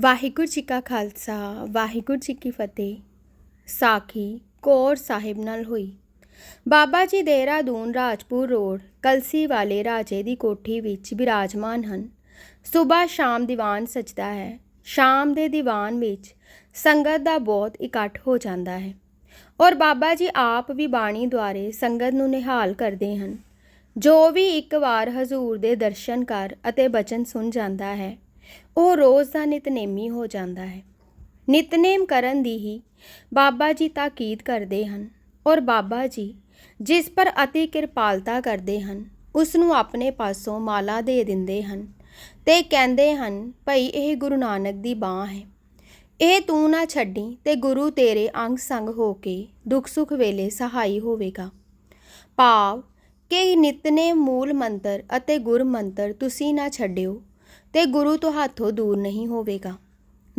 ਵਾਹਿਗੁਰੂ ਜੀ ਕਾ ਖਾਲਸਾ, ਵਾਹਿਗੁਰੂ ਜੀ ਕੀ ਫਤਿਹ। ਸਾਖੀ ਕੌਰ ਸਾਹਿਬ ਨਾਲ ਹੋਈ। ਬਾਬਾ ਜੀ ਦੇਹਰਾਦੂਨ ਰਾਜਪੁਰ ਰੋਡ, ਕਲਸੀ ਵਾਲੇ ਰਾਜੇ ਦੀ ਕੋਠੀ ਵਿੱਚ ਬਿਰਾਜਮਾਨ ਹਨ। ਸਵੇਰ ਸ਼ਾਮ ਦੀਵਾਨ ਸਜਦਾ ਹੈ। ਸ਼ਾਮ ਦੇ ਦੀਵਾਨ ਵਿੱਚ ਸੰਗਤ ਦਾ ਬਹੁਤ ਇਕੱਠ ਹੋ ਜਾਂਦਾ ਹੈ ਔਰ ਬਾਬਾ ਜੀ ਆਪ ਵੀ ਬਾਣੀ ਦੁਆਰੇ ਸੰਗਤ ਨੂੰ ਨਿਹਾਲ ਕਰਦੇ ਹਨ। ਜੋ ਵੀ ਇੱਕ ਵਾਰ ਹਜ਼ੂਰ ਦੇ ਦਰਸ਼ਨ ਕਰ ਅਤੇ ਬਚਨ ਸੁਣ ਜਾਂਦਾ ਹੈ ਉਹ ਰੋਜ਼ ਦਾ ਨਿਤਨੇਮੀ ਹੋ ਜਾਂਦਾ ਹੈ। ਨਿਤਨੇਮ ਕਰਨ ਦੀ ਹੀ ਬਾਬਾ ਜੀ ਤਾਕੀਦ ਕਰਦੇ ਹਨ ਔਰ ਬਾਬਾ ਜੀ ਜਿਸ ਪਰ ਅਤੀ ਕਿਰਪਾਲਤਾ ਕਰਦੇ ਹਨ ਉਸ ਨੂੰ ਆਪਣੇ ਪਾਸੋਂ ਮਾਲਾ ਦੇ ਦਿੰਦੇ ਹਨ ਤੇ ਕਹਿੰਦੇ ਹਨ, ਭਈ, ਇਹ ਗੁਰੂ ਨਾਨਕ ਦੀ ਬਾਹ ਹੈ। ਇਹ ਤੂੰ ਨਾ ਛੱਡੀ ਤੇ ਗੁਰੂ ਤੇਰੇ ਅੰਗ ਸੰਗ ਹੋ ਕੇ ਦੁੱਖ ਸੁੱਖ ਵੇਲੇ ਸਹਾਈ ਹੋਵੇਗਾ। ਭਾਵ ਕਿ ਨਿਤਨੇ ਮੂਲ ਮੰਤਰ ਅਤੇ ਗੁਰ ਮੰਤਰ ਤੁਸੀਂ ਨਾ ਛੱਡਿਓ ਤੇ ਗੁਰੂ ਤੋਂ ਹੱਥੋਂ ਦੂਰ ਨਹੀਂ ਹੋਵੇਗਾ।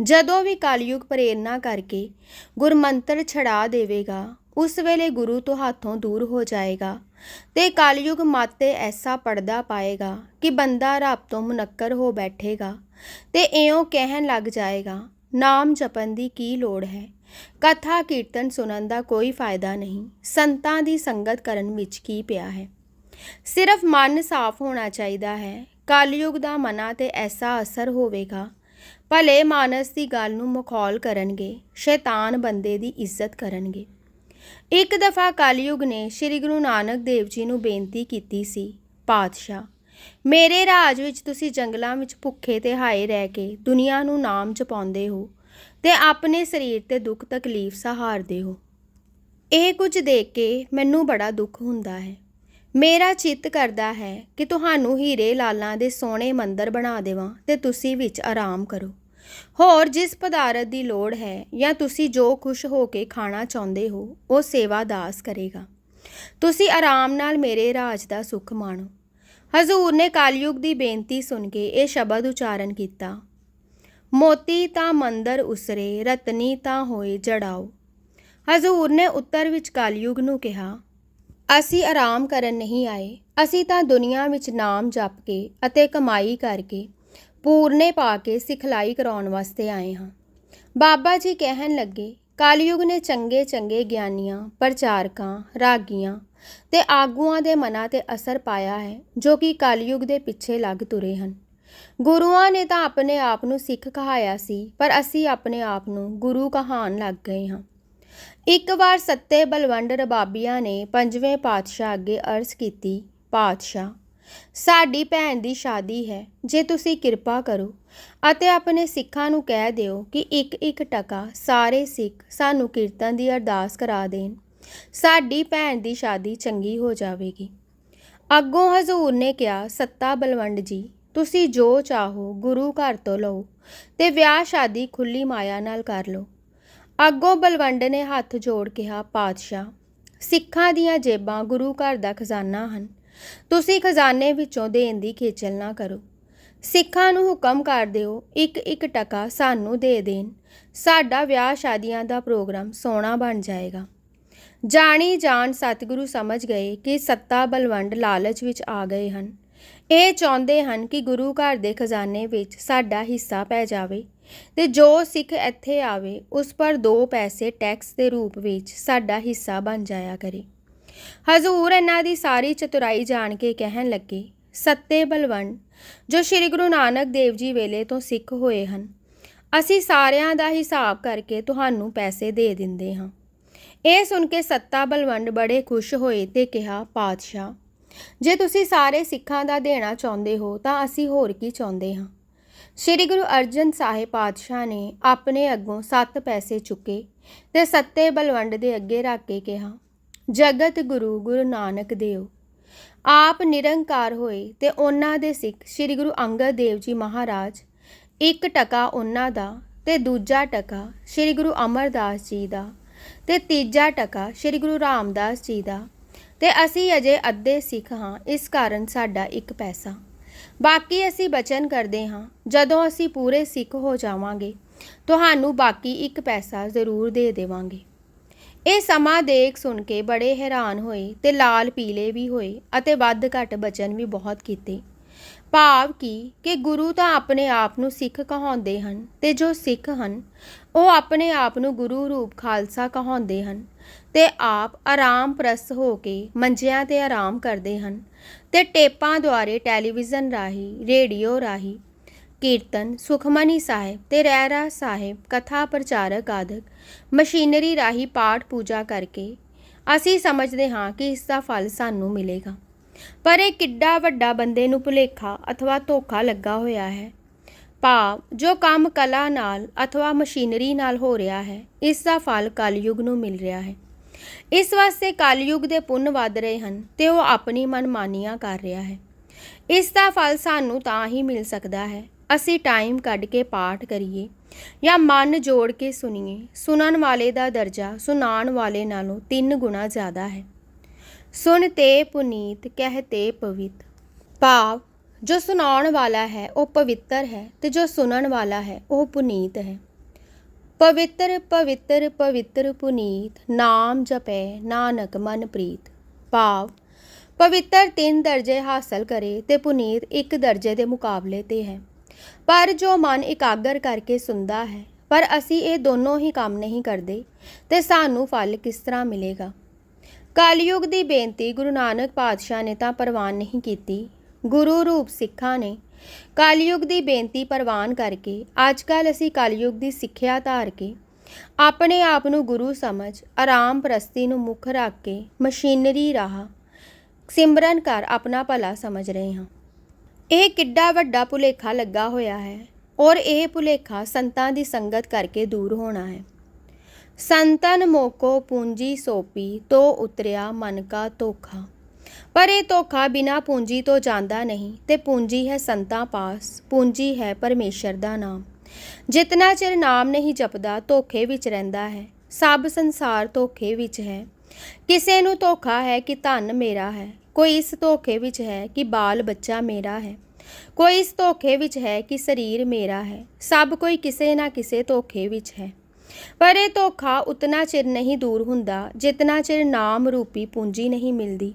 ਜਦੋਂ ਵੀ ਕਲਯੁਗ ਪ੍ਰੇਰਣਾ ਕਰਕੇ ਗੁਰਮੰਤਰ ਛੜਾ ਦੇਵੇਗਾ, ਉਸ ਵੇਲੇ ਗੁਰੂ ਤੋਂ ਹੱਥੋਂ ਦੂਰ ਹੋ ਜਾਏਗਾ ਤੇ ਕਲਯੁਗ ਮਾਤੇ ਐਸਾ ਪੜਦਾ ਪਾਏਗਾ ਕਿ ਬੰਦਾ ਰੱਬ ਤੋਂ ਮੁਨੱਕਰ ਹੋ ਬੈਠੇਗਾ ਤੇ ਇਉਂ ਕਹਿਣ ਲੱਗ ਜਾਏਗਾ, ਨਾਮ ਜਪਣ ਦੀ ਕੀ ਲੋੜ ਹੈ? ਕਥਾ ਕੀਰਤਨ ਸੁਣਨ ਦਾ ਕੋਈ ਫਾਇਦਾ ਨਹੀਂ, ਸੰਤਾਂ ਦੀ ਸੰਗਤ ਕਰਨ ਵਿੱਚ ਕੀ ਪਿਆ ਹੈ? ਸਿਰਫ ਮਨ ਸਾਫ਼ ਹੋਣਾ ਚਾਹੀਦਾ ਹੈ ਕਲਯੁਗ ਦਾ ਮਨਾਂ ਤੇ ਐਸਾ ਅਸਰ ਹੋਵੇਗਾ। ਭਲੇ ਮਾਨਸ ਦੀ ਗੱਲ ਨੂੰ ਮਖੌਲ ਕਰਨਗੇ, ਸ਼ੈਤਾਨ ਬੰਦੇ ਦੀ ਇੱਜ਼ਤ ਕਰਨਗੇ। ਇੱਕ ਦਫਾ ਕਲਯੁਗ ਨੇ ਸ੍ਰੀ ਗੁਰੂ ਨਾਨਕ ਦੇਵ ਜੀ ਨੂੰ ਬੇਨਤੀ ਕੀਤੀ ਸੀ, ਪਾਤਸ਼ਾਹ, ਮੇਰੇ ਰਾਜ ਵਿੱਚ ਤੁਸੀਂ ਜੰਗਲਾਂ ਵਿੱਚ ਭੁੱਖੇ ਤੇ ਹਾਏ ਰਹਿ ਕੇ ਦੁਨੀਆ ਨੂੰ ਨਾਮ ਜਪਾਉਂਦੇ ਹੋ ਤੇ ਆਪਣੇ ਸਰੀਰ ਤੇ ਦੁੱਖ ਤਕਲੀਫ ਸਹਾਰਦੇ ਹੋ। ਇਹ ਕੁਝ ਦੇਖ ਕੇ ਮੈਨੂੰ ਬੜਾ ਦੁੱਖ ਹੁੰਦਾ ਹੈ। ਮੇਰਾ ਚਿੱਤ ਕਰਦਾ ਹੈ ਕਿ ਤੁਹਾਨੂੰ ਹੀਰੇ ਲਾਲਾਂ ਦੇ ਸੋਹਣੇ ਮੰਦਰ ਬਣਾ ਦੇਵਾਂ ਤੇ ਤੁਸੀਂ ਵਿੱਚ ਆਰਾਮ ਕਰੋ। ਹੋਰ ਜਿਸ ਪਦਾਰਥ ਦੀ ਲੋੜ ਹੈ ਜਾਂ ਤੁਸੀਂ ਜੋ ਖੁਸ਼ ਹੋ ਕੇ ਖਾਣਾ ਚਾਹੁੰਦੇ ਹੋ, ਉਹ ਸੇਵਾ ਦਾਸ ਕਰੇਗਾ। ਤੁਸੀਂ ਆਰਾਮ ਨਾਲ ਮੇਰੇ ਰਾਜ ਦਾ ਸੁੱਖ ਮਾਣੋ। ਹਜ਼ੂਰ ਨੇ ਕਲਯੁਗ ਦੀ ਬੇਨਤੀ ਸੁਣ ਕੇ ਇਹ ਸ਼ਬਦ ਉਚਾਰਨ ਕੀਤਾ। ਮੋਤੀ ਤਾਂ ਮੰਦਰ ਉਸਰੇ, ਰਤਨੀ ਤਾਂ ਹੋਏ ਜੜਾਓ। ਹਜ਼ੂਰ ਨੇ ਉੱਤਰ ਵਿੱਚ ਕਲਯੁਗ ਨੂੰ ਕਿਹਾ ਅਸੀਂ ਆਰਾਮ ਕਰਨ ਨਹੀਂ ਆਏ, ਅਸੀਂ ਤਾਂ ਦੁਨੀਆ ਵਿੱਚ ਨਾਮ ਜਪ ਕੇ ਅਤੇ ਕਮਾਈ ਕਰਕੇ ਪੂਰਨੇ ਪਾ ਕੇ ਸਿਖਲਾਈ ਕਰਾਉਣ ਵਾਸਤੇ ਆਏ ਹਾਂ। ਬਾਬਾ ਜੀ ਕਹਿਣ ਲੱਗੇ, ਕਲਯੁਗ ਨੇ ਚੰਗੇ ਚੰਗੇ ਗਿਆਨੀਆਂ, ਪ੍ਰਚਾਰਕਾਂ, ਰਾਗੀਆਂ ਤੇ ਆਗੂਆਂ ਦੇ ਮਨਾਂ ਤੇ ਅਸਰ ਪਾਇਆ ਹੈ, ਜੋ ਕਿ ਕਲਯੁਗ ਦੇ ਪਿੱਛੇ ਲੱਗ ਤੁਰੇ ਹਨ। ਗੁਰੂਆਂ ਨੇ ਤਾਂ ਆਪਣੇ ਆਪ ਨੂੰ ਸਿੱਖ ਕਹਾਇਆ ਸੀ, ਪਰ ਅਸੀਂ ਆਪਣੇ ਆਪ ਨੂੰ ਗੁਰੂ ਕਹਾਣ ਲੱਗ ਗਏ ਹਾਂ। ਇੱਕ ਵਾਰ ਸੱਤੇ ਬਲਵੰਡ ਰਬਾਬੀਆਂ ਨੇ ਪੰਜਵੇਂ ਪਾਤਸ਼ਾਹ ਅੱਗੇ ਅਰਜ਼ ਕੀਤੀ, ਪਾਤਸ਼ਾਹ, ਸਾਡੀ ਭੈਣ ਦੀ ਸ਼ਾਦੀ ਹੈ, ਜੇ ਤੁਸੀਂ ਕਿਰਪਾ ਕਰੋ ਅਤੇ ਆਪਣੇ ਸਿੱਖਾਂ ਨੂੰ ਕਹਿ ਦਿਓ ਕਿ ਇੱਕ ਇੱਕ ਟਕਾ ਸਾਰੇ ਸਿੱਖ ਸਾਨੂੰ ਕੀਰਤਨ ਦੀ ਅਰਦਾਸ ਕਰਾ ਦੇਣ। ਸਾਡੀ ਭੈਣ ਦੀ ਸ਼ਾਦੀ ਚੰਗੀ ਹੋ ਜਾਵੇਗੀ। ਅੱਗੋਂ ਹਜ਼ੂਰ ਨੇ ਕਿਹਾ, ਸੱਤਾ ਬਲਵੰਡ ਜੀ, ਤੁਸੀਂ ਜੋ ਚਾਹੋ ਗੁਰੂ ਘਰ ਤੋਂ ਲਓ ਤੇ ਵਿਆਹ ਸ਼ਾਦੀ ਖੁੱਲੀ ਮਾਇਆ ਨਾਲ ਕਰ ਲਓ। ਅੱਗੋਂ ਬਲਵੰਡ ਨੇ ਹੱਥ ਜੋੜ ਕਿਹਾ, ਪਾਤਸ਼ਾਹ, ਸਿੱਖਾਂ ਦੀਆਂ ਜੇਬਾਂ ਗੁਰੂ ਘਰ ਦਾ ਖਜ਼ਾਨਾ ਹਨ। ਤੁਸੀਂ ਖਜ਼ਾਨੇ ਵਿੱਚੋਂ ਦੇਣ ਦੀ ਖੇਚਲ ਨਾ ਕਰੋ। ਸਿੱਖਾਂ ਨੂੰ ਹੁਕਮ ਕਰ ਦਿਓ ਇੱਕ ਇੱਕ ਟਕਾ ਸਾਨੂੰ ਦੇ ਦੇਣ। ਸਾਡਾ ਵਿਆਹ ਸ਼ਾਦੀਆਂ ਦਾ ਪ੍ਰੋਗਰਾਮ ਸੋਹਣਾ ਬਣ ਜਾਏਗਾ। ਜਾਣੀ ਜਾਣ ਸਤਿਗੁਰੂ ਸਮਝ ਗਏ ਕਿ ਸੱਤਾ ਬਲਵੰਡ ਲਾਲਚ ਵਿੱਚ ਆ ਗਏ ਹਨ। ਇਹ ਚਾਹੁੰਦੇ ਹਨ ਕਿ ਗੁਰੂ ਘਰ ਦੇ ਖਜ਼ਾਨੇ ਵਿੱਚ ਸਾਡਾ ਹਿੱਸਾ ਪੈ ਜਾਵੇ। ਤੇ ਜੋ ਸਿੱਖ ਇੱਥੇ ਆਵੇ, ਉਸ ਪਰ ਦੋ ਪੈਸੇ ਟੈਕਸ ਦੇ ਰੂਪ ਵਿੱਚ ਸਾਡਾ ਹਿੱਸਾ ਬਣ ਜਾਇਆ ਕਰੇ। ਹਜ਼ੂਰ ਇਹਨਾਂ ਦੀ ਸਾਰੀ ਚਤੁਰਾਈ ਜਾਣ ਕੇ ਕਹਿਣ ਲੱਗੇ, ਸੱਤੇ ਬਲਵੰਡ, ਜੋ ਸ੍ਰੀ ਗੁਰੂ ਨਾਨਕ ਦੇਵ ਜੀ ਵੇਲੇ ਤੋਂ ਸਿੱਖ ਹੋਏ ਹਨ, ਅਸੀਂ ਸਾਰਿਆਂ ਦਾ ਹਿਸਾਬ ਕਰਕੇ ਤੁਹਾਨੂੰ ਪੈਸੇ ਦੇ ਦਿੰਦੇ ਹਾਂ। ਇਹ ਸੁਣ ਕੇ ਸੱਤਾ ਬਲਵੰਡ ਬੜੇ ਖੁਸ਼ ਹੋਏ ਤੇ ਕਿਹਾ, ਪਾਤਸ਼ਾਹ, ਜੇ ਤੁਸੀਂ ਸਾਰੇ ਸਿੱਖਾਂ ਦਾ ਦੇਣਾ ਚਾਹੁੰਦੇ ਹੋ, ਤਾਂ ਅਸੀਂ ਹੋਰ ਕੀ ਚਾਹੁੰਦੇ ਹਾਂ? ਸ੍ਰੀ ਗੁਰੂ ਅਰਜਨ ਸਾਹਿਬ ਪਾਤਸ਼ਾਹ ਨੇ ਆਪਣੇ ਅੱਗੋਂ ਸੱਤ ਪੈਸੇ ਚੁੱਕੇ ਤੇ ਸੱਤੇ ਬਲਵੰਡ ਦੇ ਅੱਗੇ ਰੱਖ ਕੇ ਕਿਹਾ, ਜਗਤ ਗੁਰੂ ਗੁਰੂ ਨਾਨਕ ਦੇਵ। ਆਪ ਨਿਰੰਕਾਰ ਹੋਏ ਤੇ ਉਹਨਾਂ ਦੇ ਸਿੱਖ ਸ੍ਰੀ ਗੁਰੂ ਅੰਗਦ ਦੇਵ ਜੀ ਮਹਾਰਾਜ, ਇੱਕ ਟਕਾ ਉਹਨਾਂ ਦਾ ਤੇ ਦੂਜਾ ਟਕਾ ਸ੍ਰੀ ਗੁਰੂ ਅਮਰਦਾਸ ਜੀ ਦਾ ਤੇ ਤੀਜਾ ਟਕਾ ਸ੍ਰੀ ਗੁਰੂ ਰਾਮਦਾਸ ਜੀ ਦਾ ਤੇ ਅਸੀਂ ਅਜੇ ਅੱਧੇ ਸਿੱਖ ਹਾਂ, ਇਸ ਕਾਰਨ ਸਾਡਾ ਇੱਕ ਪੈਸਾ। ਬਾਕੀ ਅਸੀਂ ਬਚਨ ਕਰਦੇ ਹਾਂ, ਜਦੋਂ ਅਸੀਂ ਪੂਰੇ ਸਿੱਖ ਹੋ ਜਾਵਾਂਗੇ, ਤੁਹਾਨੂੰ ਬਾਕੀ ਇੱਕ ਪੈਸਾ ਜ਼ਰੂਰ ਦੇ ਦੇਵਾਂਗੇ। ਇਹ ਸਮਾਂ ਦੇਖ ਸੁਣ ਕੇ ਬੜੇ ਹੈਰਾਨ ਹੋਏ ਤੇ ਲਾਲ ਪੀਲੇ ਵੀ ਹੋਏ ਅਤੇ ਵੱਧ ਘੱਟ ਬਚਨ ਵੀ ਬਹੁਤ ਕੀਤੇ। ਭਾਵ ਕੀ ਕਿ ਗੁਰੂ ਤਾਂ ਆਪਣੇ ਆਪ ਨੂੰ ਸਿੱਖ ਕਹਾਉਂਦੇ ਹਨ ਤੇ ਜੋ ਸਿੱਖ ਹਨ ਉਹ ਆਪਣੇ ਆਪ ਨੂੰ ਗੁਰੂ ਰੂਪ ਖਾਲਸਾ ਕਹਾਉਂਦੇ ਹਨ ਤੇ ਆਪ ਆਰਾਮ ਪ੍ਰਸਤ ਹੋ ਕੇ ਮੰਜਿਆਂ ਤੇ ਆਰਾਮ ਕਰਦੇ ਹਨ ਤੇ ਟੇਪਾਂ ਦੁਆਰੇ ਟੈਲੀਵਿਜ਼ਨ ਰਾਹੀਂ, ਰੇਡੀਓ ਰਾਹੀਂ, ਕੀਰਤਨ, ਸੁਖਮਨੀ ਸਾਹਿਬ ਤੇ ਰਹਿਰਾ ਸਾਹਿਬ, ਕਥਾ ਪ੍ਰਚਾਰਕ ਆਦਿਕ ਮਸ਼ੀਨਰੀ ਰਾਹੀਂ ਪਾਠ ਪੂਜਾ ਕਰਕੇ ਅਸੀਂ ਸਮਝਦੇ ਹਾਂ ਕਿ ਇਸ ਦਾ ਫਲ ਸਾਨੂੰ ਮਿਲੇਗਾ। ਪਰ ਇਹ ਕਿੱਡਾ ਵੱਡਾ ਬੰਦੇ ਨੂੰ ਭੁਲੇਖਾ ਅਥਵਾ ਧੋਖਾ ਲੱਗਾ ਹੋਇਆ ਹੈ। ਭਾਵ, ਜੋ ਕੰਮ ਕਲਾ ਨਾਲ ਅਥਵਾ ਮਸ਼ੀਨਰੀ ਨਾਲ ਹੋ ਰਿਹਾ ਹੈ, ਇਸ ਦਾ ਫਲ ਕਲਯੁਗ ਨੂੰ ਮਿਲ ਰਿਹਾ ਹੈ। ਇਸ ਵਾਸਤੇ ਕਲਯੁਗ ਦੇ ਪੁੰਨ ਵੱਧ ਰਹੇ ਹਨ ਤੇ ਉਹ ਆਪਣੀ ਮਨਮਾਨੀਆਂ ਕਰ ਰਿਹਾ ਹੈ। ਇਸ ਦਾ ਫਲ ਸਾਨੂੰ ਤਾਂ ਹੀ ਮਿਲ ਸਕਦਾ ਹੈ। ਅਸੀਂ ਟਾਈਮ ਕੱਢ ਕੇ ਪਾਠ ਕਰੀਏ ਜਾਂ ਮਨ ਜੋੜ ਕੇ ਸੁਣੀਏ। ਸੁਣਨ ਵਾਲੇ ਦਾ ਦਰਜਾ ਸੁਣਾਉਣ ਵਾਲੇ ਨਾਲੋਂ ਤਿੰਨ ਗੁਣਾ ਜ਼ਿਆਦਾ ਹੈ। ਸੁਣ ਤੇ ਪੁਨੀਤ, ਕਹਿ ਤੇ ਪਵਿੱਤ। ਭਾਵ ਜੋ ਸੁਣਾਉਣ ਵਾਲਾ ਹੈ, ਉਹ ਪਵਿੱਤਰ ਹੈ ਤੇ ਜੋ ਸੁਣਨ ਵਾਲਾ ਹੈ, ਉਹ ਪੁਨੀਤ ਹੈ। ਪਵਿੱਤਰ ਪਵਿੱਤਰ ਪਵਿੱਤਰ ਪੁਨੀਤ, ਨਾਮ ਜਪੈ ਨਾਨਕ ਮਨ ਪ੍ਰੀਤ। ਭਾਵ, ਪਵਿੱਤਰ ਤਿੰਨ ਦਰਜੇ ਹਾਸਲ ਕਰੇ ਤੇ ਪੁਨੀਤ ਇੱਕ ਦਰਜੇ ਦੇ ਮੁਕਾਬਲੇ ਤੇ ਹੈ। ਪਰ ਜੋ ਮਨ ਇਕਾਗਰ ਕਰਕੇ ਸੁਣਦਾ ਹੈ, ਪਰ ਅਸੀਂ ਇਹ ਦੋਨੋਂ ਹੀ ਕੰਮ ਨਹੀਂ ਕਰਦੇ, ਤੇ ਸਾਨੂੰ ਫਲ ਕਿਸ ਤਰ੍ਹਾਂ ਮਿਲੇਗਾ? ਕਲਯੁਗ ਦੀ ਬੇਨਤੀ ਗੁਰੂ ਨਾਨਕ ਪਾਤਸ਼ਾਹ ਨੇ ਤਾਂ ਪ੍ਰਵਾਨ ਨਹੀਂ ਕੀਤੀ ਗੁਰੂ ਰੂਪ ਸਿੱਖਾਂ ਨੇ ਕਲਯੁਗ ਦੀ ਬੇਨਤੀ ਪ੍ਰਵਾਨ ਕਰਕੇ ਅੱਜ ਅੱਜਕੱਲ ਅਸੀਂ ਕਲਯੁਗ ਦੀ ਸਿੱਖਿਆ ਧਾਰ ਕੇ, ਆਪਣੇ ਆਪ ਨੂੰ ਗੁਰੂ ਸਮਝ, ਆਰਾਮ ਪ੍ਰਸਤੀ ਨੂੰ ਮੁੱਖ ਰੱਖ ਕੇ ਮਸ਼ੀਨਰੀ ਰਾਹ ਸਿਮਰਨ ਕਰ ਆਪਣਾ ਭਲਾ ਸਮਝ ਰਹੇ ਹਾਂ। ਇਹ ਕਿੱਡਾ ਵੱਡਾ ਭੁਲੇਖਾ ਲੱਗਾ ਹੋਇਆ ਹੈ ਔਰ ਇਹ ਭੁਲੇਖਾ ਸੰਤਾਂ ਦੀ ਸੰਗਤ ਕਰਕੇ ਦੂਰ ਹੋਣਾ ਹੈ। ਸੰਤਨ ਮੋਕੋ ਪੂੰਜੀ ਸੋਪੀ ਤੋ ਉਤਰਿਆ ਮਨ ਕਾ ਧੋਖਾ। ਪਰ ਇਹ ਧੋਖਾ ਬਿਨਾ ਪੂੰਜੀ ਤੋਂ ਜਾਂਦਾ ਨਹੀਂ ਤੇ ਪੂੰਜੀ ਹੈ ਸੰਤਾਂ ਪਾਸ, ਪੂੰਜੀ ਹੈ ਪਰਮੇਸ਼ਰ ਦਾ ਨਾਮ। ਜਿਤਨਾ ਚਿਰ ਨਾਮ ਨਹੀਂ ਜਪਦਾ, ਧੋਖੇ ਵਿੱਚ ਰਹਿੰਦਾ ਹੈ। ਸਭ ਸੰਸਾਰ ਧੋਖੇ ਵਿੱਚ ਹੈ। ਕਿਸੇ ਨੂੰ ਧੋਖਾ ਹੈ ਕਿ ਧਨ ਮੇਰਾ ਹੈ। ਕੋਈ ਇਸ ਧੋਖੇ ਵਿੱਚ ਹੈ ਕਿ ਬਾਲ ਬੱਚਾ ਮੇਰਾ ਹੈ। ਕੋਈ ਇਸ ਧੋਖੇ ਵਿੱਚ ਹੈ ਕਿ ਸਰੀਰ ਮੇਰਾ ਹੈ। ਸਭ ਕੋਈ ਕਿਸੇ ਨਾ ਕਿਸੇ ਧੋਖੇ ਵਿੱਚ ਹੈ। ਪਰ ਇਹ ਧੋਖਾ ਉਤਨਾ ਚਿਰ ਨਹੀਂ ਦੂਰ ਹੁੰਦਾ, ਜਿਤਨਾ ਚਿਰ ਨਾਮ ਰੂਪੀ ਪੂੰਜੀ ਨਹੀਂ ਮਿਲਦੀ।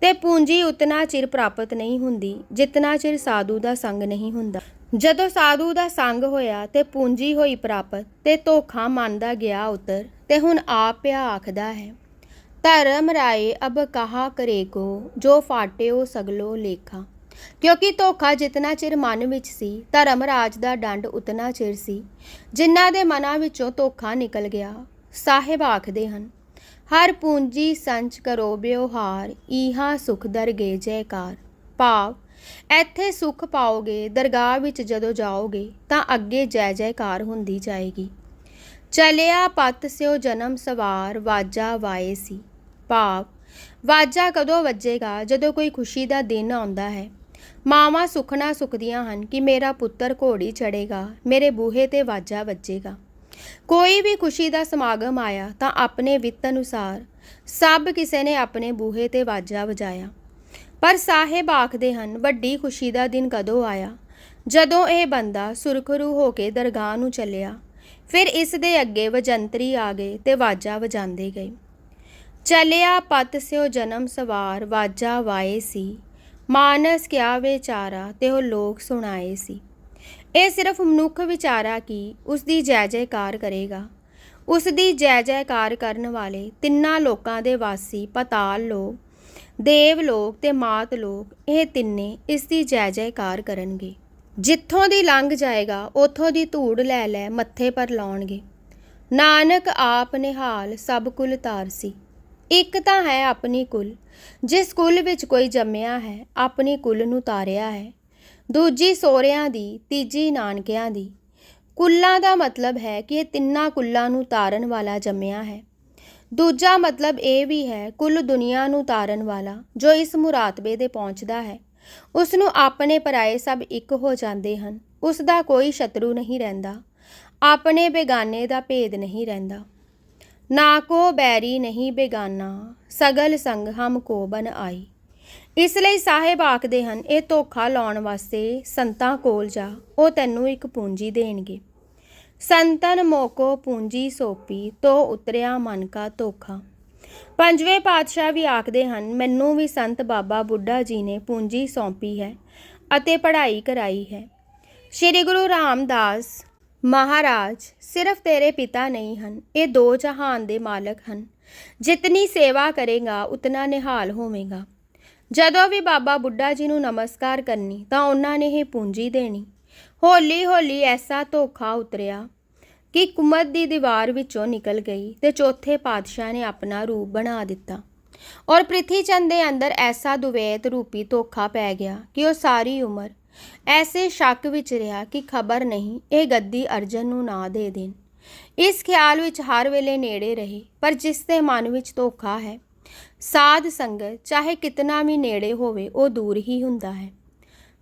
ਤੇ ਪੂੰਜੀ ਉਤਨਾ ਚਿਰ ਪ੍ਰਾਪਤ ਨਹੀਂ ਹੁੰਦੀ, ਜਿਤਨਾ ਚਿਰ ਸਾਧੂ ਦਾ ਸੰਗ ਨਹੀਂ ਹੁੰਦਾ। ਜਦੋਂ ਸਾਧੂ ਦਾ ਸੰਗ ਹੋਇਆ ਤੇ ਪੂੰਜੀ ਹੋਈ ਪ੍ਰਾਪਤ, ਤੇ ਧੋਖਾ ਮੰਨਦਾ ਗਿਆ ਉਤਰ, ਤੇ ਹੁਣ ਆਪ ਪਿਆ ਆਖਦਾ ਹੈ, ਧਰਮ ਰਾਏ ਅਬ ਕਹਾ ਕਰੇਗੋ ਜੋ ਫਾਟਿਓ ਸਗਲੋ ਲੇਖਾ। ਕਿਉਂਕਿ ਧੋਖਾ ਜਿਤਨਾ ਚਿਰ ਮਨ ਵਿੱਚ ਸੀ, ਧਰਮ ਰਾਜ ਦਾ ਡੰਡ ਉਤਨਾ ਚਿਰ ਸੀ, ਜਿਨ੍ਹਾਂ ਦੇ ਮਨਾਂ ਵਿੱਚੋਂ ਧੋਖਾ ਨਿਕਲ ਗਿਆ, ਸਾਹਿਬ ਆਖਦੇ ਹਨ ਹਰ ਪੂੰਜੀ ਸੰਚ ਕਰੋ ਬਿਵਹਾਰ ਈਹਾ ਸੁਖ ਦਰਗੇ ਜੈਕਾਰ। ਭਾਵ ਇੱਥੇ ਸੁਖ ਪਾਓਗੇ, ਦਰਗਾਹ ਵਿੱਚ ਜਦੋਂ ਜਾਓਗੇ, ਤਾਂ ਅੱਗੇ ਜੈ ਜੈਕਾਰ ਹੁੰਦੀ ਜਾਏਗੀ। ਚਲਿਆ ਪਤ ਸਿਓ ਜਨਮ ਸਵਾਰ, ਵਾਜਾ ਵਾਏ ਸੀ। ਭਾਵ, ਵਾਜਾ ਕਦੋਂ ਵੱਜੇਗਾ, ਜਦੋਂ ਕੋਈ ਖੁਸ਼ੀ ਦਾ ਦਿਨ ਆਉਂਦਾ ਹੈ? ਮਾਵਾਂ ਸੁਖਣਾ ਸੁਖਦੀਆਂ ਹਨ ਕਿ ਮੇਰਾ ਪੁੱਤਰ ਘੋੜੀ ਚੜੇਗਾ ਮੇਰੇ ਬੂਹੇ ਤੇ ਵਾਜਾ ਵੱਜੇਗਾ। ਕੋਈ ਵੀ ਖੁਸ਼ੀ ਦਾ ਸਮਾਗਮ ਆਇਆ ਤਾਂ ਆਪਣੇ ਵਿੱਤ ਅਨੁਸਾਰ ਸਭ ਕਿਸੇ ਨੇ ਆਪਣੇ ਬੂਹੇ ਤੇ ਵਾਜਾ ਵਜਾਇਆ। ਪਰ ਸਾਹਿਬ ਆਖਦੇ ਹਨ, ਵੱਡੀ ਖੁਸ਼ੀ ਦਾ ਦਿਨ ਕਦੋਂ ਆਇਆ? ਜਦੋਂ ਇਹ ਬੰਦਾ ਸੁਰਖਰੂ ਹੋ ਕੇ ਦਰਗਾਹ ਨੂੰ ਚੱਲਿਆ, ਫਿਰ ਇਸ ਦੇ ਅੱਗੇ ਵਜੰਤਰੀ ਆ ਗਏ ਤੇ ਵਾਜਾ ਵਜਾਉਂਦੇ ਗਏ। ਚਲਿਆ ਪਤ ਸਿਓ ਜਨਮ ਸਵਾਰ, ਵਾਜਾ ਵਾਏ ਸੀ। ਮਾਨਸ ਕਿਆ ਵਿਚਾਰਾ, ਤੇ ਉਹ ਲੋਕ ਸੁਣਾਏ ਸੀ। ਇਹ ਸਿਰਫ ਮਨੁੱਖ ਵਿਚਾਰਾ ਕੀ ਉਸ ਦੀ ਜੈ ਜੈਕਾਰ ਕਰੇਗਾ। ਉਸ ਦੀ ਜੈ ਜੈਕਾਰ ਕਰਨ ਵਾਲੇ ਤਿੰਨਾਂ ਲੋਕਾਂ ਦੇ ਵਾਸੀ ਪਤਾਲ ਲੋਕ, ਦੇਵ ਲੋਕ ਤੇ ਮਾਤ ਲੋਕ ਇਹ ਤਿੰਨੇ ਇਸ ਦੀ ਜੈ ਜੈਕਾਰ ਕਰਨਗੇ। ਜਿੱਥੋਂ ਦੀ ਲੰਘ ਜਾਏਗਾ, ਉਥੋਂ ਦੀ ਧੂੜ ਲੈ ਲੈ ਮੱਥੇ ਪਰ ਲਾਉਣਗੇ। ਨਾਨਕ ਆਪ ਨਿਹਾਲ ਸਭ ਕੁਲ ਤਾਰਸੀ। ਇੱਕ ਤਾਂ ਹੈ ਆਪਣੀ ਕੁਲ, ਜਿਸ ਕੁਲ ਵਿੱਚ ਕੋਈ ਜੰਮਿਆ ਹੈ, ਆਪਣੀ ਕੁਲ ਨੂੰ ਤਾਰਿਆ ਹੈ। ਦੂਜੀ ਸੋਹਰਿਆਂ ਦੀ, ਤੀਜੀ ਨਾਨਕਿਆਂ ਦੀ। ਕੁੱਲਾਂ ਦਾ ਮਤਲਬ ਹੈ ਕਿ ਇਹ ਤਿੰਨਾਂ ਕੁੱਲਾਂ ਨੂੰ ਤਾਰਨ ਵਾਲਾ ਜੰਮਿਆ ਹੈ। ਦੂਜਾ ਮਤਲਬ ਇਹ ਵੀ ਹੈ, ਕੁੱਲ ਦੁਨੀਆ ਨੂੰ ਤਾਰਨ ਵਾਲਾ, ਜੋ ਇਸ ਮੁਰਾਤਬੇ ਦੇ ਪਹੁੰਚਦਾ ਹੈ। ਉਸ ਨੂੰ ਆਪਣੇ ਪਰਾਏ ਸਭ ਇੱਕ ਹੋ ਜਾਂਦੇ ਹਨ। ਉਸ ਦਾ ਕੋਈ ਸ਼ਤਰੂ ਨਹੀਂ ਰਹਿੰਦਾ। ਆਪਣੇ ਬੇਗਾਨੇ ਦਾ ਭੇਦ ਨਹੀਂ ਰਹਿੰਦਾ। ਨਾ ਕੋ ਬੈਰੀ ਨਹੀਂ ਬੇਗਾਨਾ, ਸਗਲ ਸੰਗ ਹਮ ਕੋ ਬਨ ਆਈ। ਇਸ ਲਈ ਸਾਹਿਬ ਆਖਦੇ ਹਨ, ਇਹ ਧੋਖਾ ਲਾਉਣ ਵਾਸਤੇ ਸੰਤਾਂ ਕੋਲ ਜਾ, ਉਹ ਤੈਨੂੰ ਇੱਕ ਪੂੰਜੀ ਦੇਣਗੇ। ਸੰਤਨ ਮੋਕੋ ਪੂੰਜੀ ਸੋਪੀ, ਤੋ ਉਤਰਿਆ ਮਨ ਕਾ ਧੋਖਾ। ਪੰਜਵੇਂ ਪਾਤਸ਼ਾਹ ਵੀ ਆਖਦੇ ਹਨ, ਮੈਨੂੰ ਵੀ ਸੰਤ ਬਾਬਾ ਬੁੱਢਾ ਜੀ ਨੇ ਪੂੰਜੀ ਸੌਂਪੀ ਹੈ ਅਤੇ ਪੜ੍ਹਾਈ ਕਰਾਈ ਹੈ। ਸ੍ਰੀ ਗੁਰੂ ਰਾਮਦਾਸ ਮਹਾਰਾਜ, ਸਿਰਫ ਤੇਰੇ ਪਿਤਾ ਨਹੀਂ ਹਨ, ਇਹ ਦੋ ਜਹਾਨ ਦੇ ਮਾਲਕ ਹਨ। ਜਿਤਨੀ ਸੇਵਾ ਕਰੇਗਾ, ਉਤਨਾ ਨਿਹਾਲ ਹੋਵੇਗਾ। ਜਦੋਂ ਵੀ ਬਾਬਾ ਬੁੱਢਾ ਜੀ ਨੂੰ ਨਮਸਕਾਰ ਕਰਨੀ, ਤਾਂ ਉਹਨਾਂ ਨੇ ਇਹ ਪੂੰਜੀ ਦੇਣੀ। ਹੌਲੀ ਹੌਲੀ ਐਸਾ ਧੋਖਾ ਉਤਰਿਆ ਕਿ ਕੁਮਤ ਦੀ ਦੀਵਾਰ ਵਿੱਚੋਂ ਨਿਕਲ ਗਈ ਤੇ ਚੌਥੇ ਪਾਤਸ਼ਾਹ ਨੇ ਆਪਣਾ ਰੂਪ ਬਣਾ ਦਿੱਤਾ। ਔਰ ਪ੍ਰਿਥੀ ਚੰਦ ਦੇ ਅੰਦਰ ਐਸਾ ਦੁਵੈਤ ਰੂਪੀ ਧੋਖਾ ਪੈ ਗਿਆ ਕਿ ਉਹ ਸਾਰੀ ਉਮਰ ਐਸੇ ਸ਼ੱਕ ਵਿੱਚ ਰਿਹਾ ਕਿ ਖਬਰ ਨਹੀਂ, ਇਹ ਗੱਦੀ ਅਰਜਨ ਨੂੰ ਨਾ ਦੇ ਦੇਣ। ਇਸ ਖਿਆਲ ਵਿੱਚ ਹਰ ਵੇਲੇ ਨੇੜੇ ਰਹੇ, ਪਰ ਜਿਸ ਦੇ ਮਨ ਵਿੱਚ ਧੋਖਾ ਹੈ ਸਾਧ ਸੰਗਤ ਚਾਹੇ ਕਿਤਨਾ ਵੀ ਨੇੜੇ ਹੋਵੇ, ਉਹ ਦੂਰ ਹੀ ਹੁੰਦਾ ਹੈ।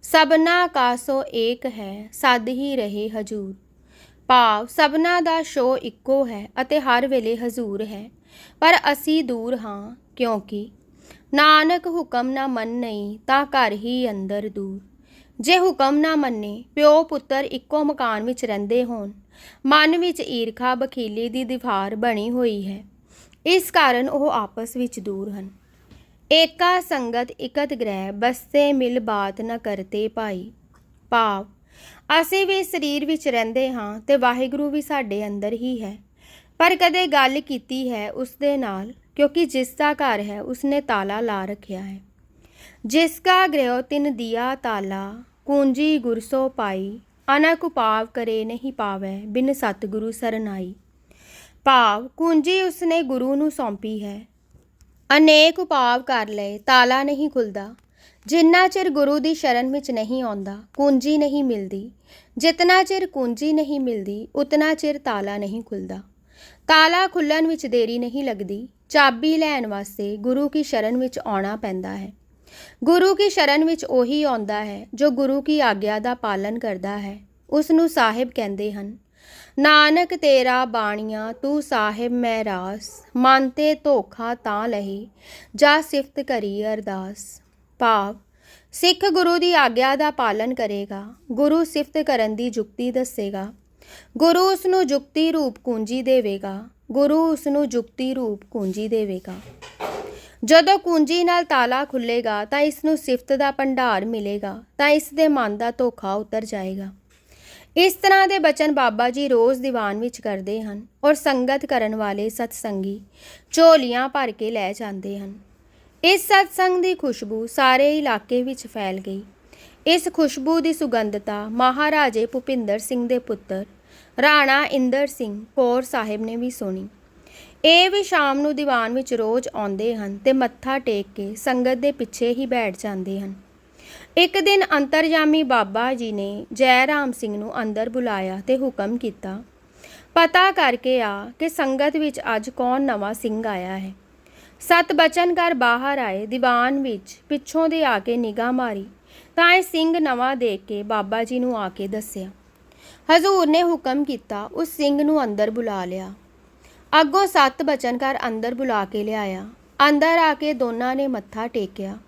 ਸਭਨਾ ਕਾ ਸੋ ਏਕ ਹੈ, ਸਦ ਹੀ ਰਹੇ ਹਜੂਰ। ਭਾਵ ਸਭਨਾ ਦਾ ਸ਼ੋ ਇੱਕੋ ਹੈ ਅਤੇ ਹਰ ਵੇਲੇ ਹਜ਼ੂਰ ਹੈ। ਪਰ ਅਸੀਂ ਦੂਰ ਹਾਂ, ਕਿਉਂਕਿ ਨਾਨਕ ਹੁਕਮ ਨਾ ਮੰਨਈ ਤਾਂ ਘਰ ਹੀ ਅੰਦਰ ਦੂਰ। ਜੇ ਹੁਕਮ ਨਾ ਮੰਨੇ, ਪਿਓ ਪੁੱਤਰ ਇੱਕੋ ਮਕਾਨ ਵਿੱਚ ਰਹਿੰਦੇ ਹੋਣ। ਮਨ ਵਿੱਚ ਈਰਖਾ ਬਖੀਲੀ ਦੀ ਦੀਵਾਰ ਬਣੀ ਹੋਈ ਹੈ। ਇਸ ਕਾਰਨ ਉਹ ਆਪਸ ਵਿੱਚ ਦੂਰ ਹਨ। ਏਕਾ ਸੰਗਤ ਇਕਤ ਗ੍ਰਹਿ, ਬਸਤੇ ਮਿਲ ਬਾਤ ਨਾ ਕਰਤੇ ਭਾਈ। ਭਾਵ, ਅਸੀਂ ਵੀ ਸਰੀਰ ਵਿੱਚ ਰਹਿੰਦੇ ਹਾਂ ਤੇ ਵਾਹਿਗੁਰੂ ਵੀ ਸਾਡੇ ਅੰਦਰ ਹੀ ਹੈ। ਪਰ ਕਦੇ ਗੱਲ ਕੀਤੀ ਹੈ ਉਸ ਦੇ ਨਾਲ, ਕਿਉਂਕਿ ਜਿਸ ਦਾ ਘਰ ਹੈ ਉਸਨੇ ਤਾਲਾ ਲਾ ਰੱਖਿਆ ਹੈ। ਜਿਸ ਕਾ ਗ੍ਰਹਿ ਤਿਨ ਦਿਆ ਤਾਲਾ, ਕੂੰਜੀ ਗੁਰਸੋ ਪਾਈ। ਅਨਕ ਉਪਾਵ ਕਰੇ ਨਹੀਂ ਪਾਵੈ, ਬਿਨ ਸਤਿਗੁਰੂ ਸਰਨਾਈ। ਭਾਵ ਕੁੰਜੀ ਉਸਨੇ ਗੁਰੂ ਨੂੰ ਸੌਂਪੀ ਹੈ। ਅਨੇਕ ਉਪਾਵ ਕਰ ਲਏ, ਤਾਲਾ ਨਹੀਂ ਖੁੱਲਦਾ। ਜਿੰਨਾ ਚਿਰ ਗੁਰੂ ਦੀ ਸ਼ਰਨ ਵਿੱਚ ਨਹੀਂ ਆਉਂਦਾ, ਕੁੰਜੀ ਨਹੀਂ ਮਿਲਦੀ। ਜਿਤਨਾ ਚਿਰ ਕੁੰਜੀ ਨਹੀਂ ਮਿਲਦੀ, ਉਤਨਾ ਚਿਰ ਤਾਲਾ ਨਹੀਂ ਖੁੱਲਦਾ। ਤਾਲਾ ਖੁੱਲਣ ਵਿੱਚ ਦੇਰੀ ਨਹੀਂ ਲੱਗਦੀ। ਚਾਬੀ ਲੈਣ ਵਾਸਤੇ ਗੁਰੂ ਕੀ ਸ਼ਰਨ ਵਿੱਚ ਆਉਣਾ ਪੈਂਦਾ ਹੈ। ਗੁਰੂ ਕੀ ਸ਼ਰਨ ਵਿੱਚ ਉਹੀ ਆਉਂਦਾ ਹੈ, ਜੋ ਗੁਰੂ ਕੀ ਆਗਿਆ ਦਾ ਪਾਲਨ ਕਰਦਾ ਹੈ। ਉਸ ਨੂੰ ਸਾਹਿਬ ਕਹਿੰਦੇ ਹਨ ਨਾਨਕ ਤੇਰਾ ਬਾਣੀਆਂ, ਤੂੰ ਸਾਹਿਬ ਮੈਂ ਰਾਸ। ਮਨ ਤੇ ਧੋਖਾ ਤਾਂ ਲਹੀ, ਜਾ ਸਿਫਤ ਕਰੀ ਅਰਦਾਸ। ਭਾਵ, ਸਿੱਖ ਗੁਰੂ ਦੀ ਆਗਿਆ ਦਾ ਪਾਲਨ ਕਰੇਗਾ। ਗੁਰੂ ਸਿਫਤ ਕਰਨ ਦੀ ਜੁਗਤੀ ਦੱਸੇਗਾ। ਗੁਰੂ ਉਸ ਨੂੰ ਜੁਗਤੀ ਰੂਪ ਕੁੰਜੀ ਦੇਵੇਗਾ। ਗੁਰੂ ਉਸ ਨੂੰ ਜੁਗਤੀ ਰੂਪ ਕੁੰਜੀ ਦੇਵੇਗਾ। ਜਦੋਂ ਕੁੰਜੀ ਨਾਲ ਤਾਲਾ ਖੁੱਲੇਗਾ, ਤਾਂ ਇਸ ਨੂੰ ਸਿਫਤ ਦਾ ਭੰਡਾਰ ਮਿਲੇਗਾ। ਤਾਂ ਇਸ ਦੇ ਮਨ ਦਾ ਧੋਖਾ ਉਤਰ ਜਾਏਗਾ। ਇਸ ਤਰ੍ਹਾਂ ਦੇ ਬਚਨ ਬਾਬਾ ਜੀ ਰੋਜ਼ ਦੀਵਾਨ ਵਿੱਚ ਕਰਦੇ ਹਨ ਔਰ ਸੰਗਤ ਕਰਨ ਵਾਲੇ ਸਤਸੰਗੀ ਝੋਲੀਆਂ ਭਰ ਕੇ ਲੈ ਜਾਂਦੇ ਹਨ। ਇਸ ਸਤਸੰਗ ਦੀ ਖੁਸ਼ਬੂ ਸਾਰੇ ਇਲਾਕੇ ਵਿੱਚ ਫੈਲ ਗਈ। ਇਸ ਖੁਸ਼ਬੂ ਦੀ ਸੁਗੰਧਤਾ ਮਹਾਰਾਜੇ ਭੁਪਿੰਦਰ ਸਿੰਘ ਦੇ ਪੁੱਤਰ, ਰਾਣਾ ਇੰਦਰ ਸਿੰਘ ਕੌਰ ਸਾਹਿਬ ਨੇ ਵੀ ਸੁਣੀ। ਇਹ ਵੀ ਸ਼ਾਮ ਨੂੰ ਦੀਵਾਨ ਵਿੱਚ ਰੋਜ਼ ਆਉਂਦੇ ਹਨ ਤੇ ਮੱਥਾ ਟੇਕ ਕੇ ਸੰਗਤ ਦੇ ਪਿੱਛੇ ਹੀ ਬੈਠ ਜਾਂਦੇ ਹਨ। ਇੱਕ ਦਿਨ ਅੰਤਰਜਾਮੀ ਬਾਬਾ ਜੀ ਨੇ ਜੈ ਰਾਮ ਸਿੰਘ ਨੂੰ ਅੰਦਰ ਬੁਲਾਇਆ ਤੇ ਹੁਕਮ ਕੀਤਾ। ਪਤਾ ਕਰਕੇ ਆ ਕਿ ਸੰਗਤ ਵਿੱਚ ਅੱਜ ਕੌਣ ਨਵਾਂ ਸਿੰਘ ਆਇਆ ਹੈ। ਸਤ ਬਚਨ ਕਰ ਬਾਹਰ ਆਏ, ਦੀਵਾਨ ਵਿੱਚ ਪਿੱਛੋਂ ਦੇ ਆ ਕੇ ਨਿਗਾਹ ਮਾਰੀ, ਤਾਂ ਇਹ ਸਿੰਘ ਨਵਾਂ ਦੇਖ ਕੇ ਬਾਬਾ ਜੀ ਨੂੰ ਆ ਕੇ ਦੱਸਿਆ। ਹਜ਼ੂਰ ਨੇ ਹੁਕਮ ਕੀਤਾ, ਉਸ ਸਿੰਘ ਨੂੰ ਅੰਦਰ ਬੁਲਾ ਲਿਆ। ਅੱਗੋਂ ਸੱਤ ਬਚਨਕਾਰ ਅੰਦਰ ਬੁਲਾ ਕੇ ਲਿਆਇਆ। ਅੰਦਰ ਆ ਕੇ ਦੋਨਾਂ ਨੇ ਮੱਥਾ ਟੇਕਿਆ।